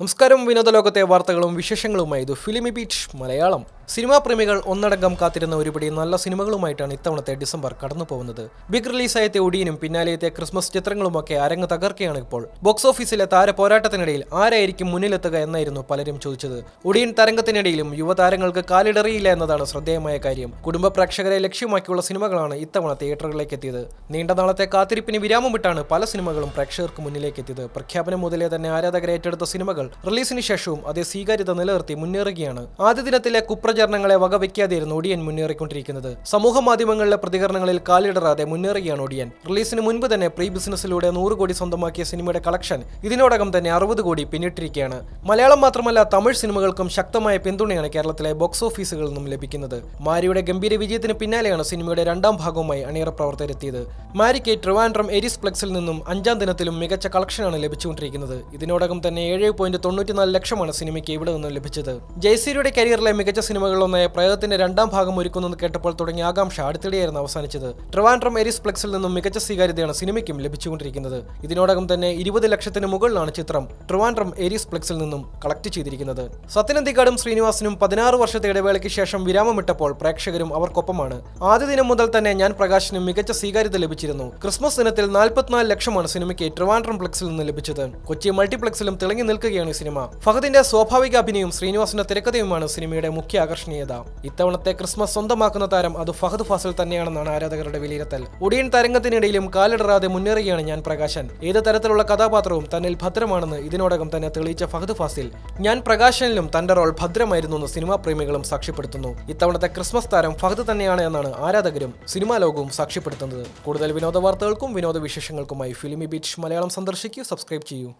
നമസ്കാരം. വിനോദ ലോകത്തെ വാർത്തകളും വിശേഷങ്ങളുമായി ഇത് ഫിലിമി ബീച്ച് മലയാളം. സിനിമാ പ്രേമികൾ ഒന്നടങ്കം കാത്തിരുന്ന ഒരുപിടി നല്ല സിനിമകളുമായിട്ടാണ് ഇത്തവണത്തെ ഡിസംബർ കടന്നു പോകുന്നത് ബിഗ് റിലീസായത്തെ ഒടിയനും പിന്നാലെയത്തെ ക്രിസ്മസ് ചിത്രങ്ങളുമൊക്കെ അരങ്ങ് തകർക്കുകയാണ് ഇപ്പോൾ. ബോക്സ് ഓഫീസിലെ താര പോരാട്ടത്തിനിടയിൽ ആരായിരിക്കും മുന്നിലെത്തുക എന്നായിരുന്നു പലരും ചോദിച്ചത്. ഒടിയൻ തരംഗത്തിനിടയിലും യുവതാരങ്ങൾക്ക് കാലിടറിയില്ല എന്നതാണ് ശ്രദ്ധേയമായ കാര്യം. കുടുംബ പ്രേക്ഷകരെ ലക്ഷ്യമാക്കിയുള്ള സിനിമകളാണ് ഇത്തവണ തിയേറ്ററുകളിലേക്ക് എത്തിയത് നീണ്ട നാളത്തെ കാത്തിരിപ്പിന് വിരാമം വിട്ടാണ് പല സിനിമകളും പ്രേക്ഷകർക്ക് മുന്നിലേക്ക് എത്തിയത് പ്രഖ്യാപനം മുതലേ തന്നെ ആരാധകരെ ഏറ്റെടുത്ത സിനിമകൾ റിലീസിന് ശേഷവും അതേ സ്വീകാര്യത നിലനിർത്തി മുന്നേറുകയാണ്. ആദ്യ ദിനത്തിലെ കുപ്രചരണങ്ങളെ വകവയ്ക്കാതെയായിരുന്നു ഒടിയൻ മുന്നേറിക്കൊണ്ടിരിക്കുന്നത്. സമൂഹ മാധ്യമങ്ങളിലെ പ്രതികരണങ്ങളിൽ കാലിടറാതെ മുന്നേറുകയാണ് ഒടിയൻ. റിലീസിന് മുൻപ് തന്നെ പ്രീ ബിസിനസ്സിലൂടെ നൂറ് കോടി സ്വന്തമാക്കിയ സിനിമയുടെ കളക്ഷൻ ഇതിനോടകം തന്നെ അറുപത് കോടി പിന്നിട്ടിരിക്കുകയാണ്. മലയാളം മാത്രമല്ല തമിഴ് സിനിമകൾക്കും ശക്തമായ പിന്തുണയാണ് കേരളത്തിലെ ബോക്സ് ഓഫീസുകളിൽ നിന്നും ലഭിക്കുന്നത്. മാരിയുടെ ഗംഭീര വിജയത്തിന് പിന്നാലെയാണ് സിനിമയുടെ രണ്ടാം ഭാഗവുമായി അണിയറ പ്രവർത്തകരെത്തിയത്. മാരിക്ക് ട്രിവാൻഡ്രം എരിസ് പ്ലക്സിൽ നിന്നും അഞ്ചാം ദിനത്തിലും മികച്ച കളക്ഷനാണ് ലഭിച്ചുകൊണ്ടിരിക്കുന്നത്. ഇതിനോടകം തന്നെ ഏഴ് പോയിന്റ് തൊണ്ണൂറ്റിനാല് ലക്ഷമാണ് സിനിമയ്ക്ക് ഇവിടെ നിന്നും ലഭിച്ചത്. ജയസീരിയുടെ കരിയറിലെ മികച്ച സിനിമകളിലൊന്നായ പ്രയോഗത്തിന്റെ രണ്ടാം ഭാഗം ഒരുക്കുന്നെന്ന് കേട്ടപ്പോൾ തുടങ്ങിയ ആകാംക്ഷ അടുത്തിടെയായിരുന്നു അവസാനിച്ചത്. ട്രിവാൻഡ്രം എരിസ് പ്ലക്സിൽ നിന്നും മികച്ച സ്വീകാര്യതയാണ് സിനിമയ്ക്കും ലഭിച്ചുകൊണ്ടിരിക്കുന്നത്. ഇതിനോടകം തന്നെ ഇരുപത് ലക്ഷത്തിന് മുകളിലാണ് ചിത്രം ട്രിവാൻഡ്രം എരിസ് പ്ലക്സിൽ നിന്നും കളക്ട് ചെയ്തിരിക്കുന്നത്. സത്യനന്ദിക്കാടും ശ്രീനിവാസനും പതിനാറ് വർഷത്തെ ഇടവേളയ്ക്ക് ശേഷം വിരാമമിട്ടപ്പോൾ പ്രേക്ഷകരും അവർക്കൊപ്പമാണ്. ആദ്യ ദിനം മുതൽ തന്നെ ഞാൻ പ്രകാശിനും മികച്ച സ്വീകാര്യത ലഭിച്ചിരുന്നു. ക്രിസ്മസ് ദിനത്തിൽ നാൽപ്പത്തിനാല് ലക്ഷമാണ് സിനിമയ്ക്ക് ട്രിവാൻഡ്രം പ്ലക്സിൽ നിന്ന് ലഭിച്ചത്. കൊച്ചി മൾട്ടിപ്ലക്സിലും തിളങ്ങി നിൽക്കുകയാണ് ഈ സിനിമ. ഫഹദിന്റെ സ്വാഭാവിക അഭിനയവും ശ്രീനിവാസിന്റെ തിരക്കഥയുമാണ് സിനിമയുടെ മുഖ്യ ആകർഷണീയത. ഇത്തവണത്തെ ക്രിസ്മസ് സ്വന്തമാക്കുന്ന താരം അത് ഫഹദ് ഫാസിൽ തന്നെയാണെന്നാണ് ആരാധകരുടെ വിലയിരുത്തൽ. ഒടിയൻ തരംഗത്തിനിടയിലും കാലിടറാതെ മുന്നേറുകയാണ് ഞാൻ പ്രകാശൻ. ഏത് തരത്തിലുള്ള കഥാപാത്രവും തന്നിൽ ഭദ്രമാണെന്ന് ഇതിനോടകം തന്നെ തെളിയിച്ച ഫഹദ് ഫാസിൽ ഞാൻ പ്രകാശനിലും തന്റെ റോൾ ഭദ്രമായിരുന്നു എന്ന് സിനിമാ പ്രേമികളും സാക്ഷ്യപ്പെടുത്തുന്നു. ഇത്തവണത്തെ ക്രിസ്മസ് താരം ഫഹദ് തന്നെയാണ് എന്നാണ് ആരാധകരും സിനിമാ ലോകവും സാക്ഷ്യപ്പെടുത്തുന്നത്. കൂടുതൽ വിനോദ വാർത്തകൾക്കും വിനോദ വിശേഷങ്ങൾക്കുമായി ഫിലിമി ബീച്ച് മലയാളം സന്ദർശിക്കൂ സബ്സ്ക്രൈബ് ചെയ്യൂ.